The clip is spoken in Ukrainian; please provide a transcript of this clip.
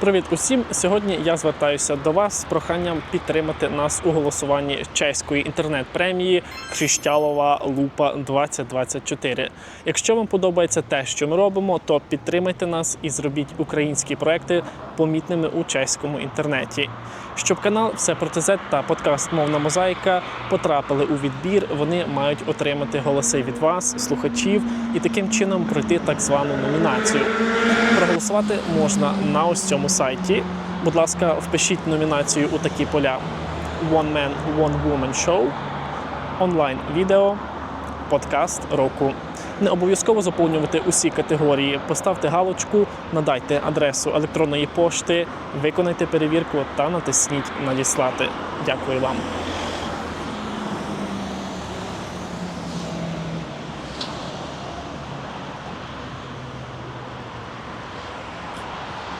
Привіт усім! Сьогодні я звертаюся до вас з проханням підтримати нас у голосуванні чеської інтернет-премії Крішталова Лупа 2024. Якщо вам подобається те, що ми робимо, то підтримайте нас і зробіть українські проекти помітними у чеському інтернеті. Щоб канал Все проти Z та подкаст Мовна мозаїка потрапили у відбір, вони мають отримати голоси від вас, слухачів, і таким чином пройти так звану номінацію. Проголосувати можна на ось цьому сайті. Будь ласка, впишіть номінацію у такі поля: One Man, One Woman Show, онлайн відео, подкаст року. Не обов'язково заповнювати усі категорії. Поставте галочку, надайте адресу електронної пошти, виконайте перевірку та натисніть Надіслати. Дякую вам.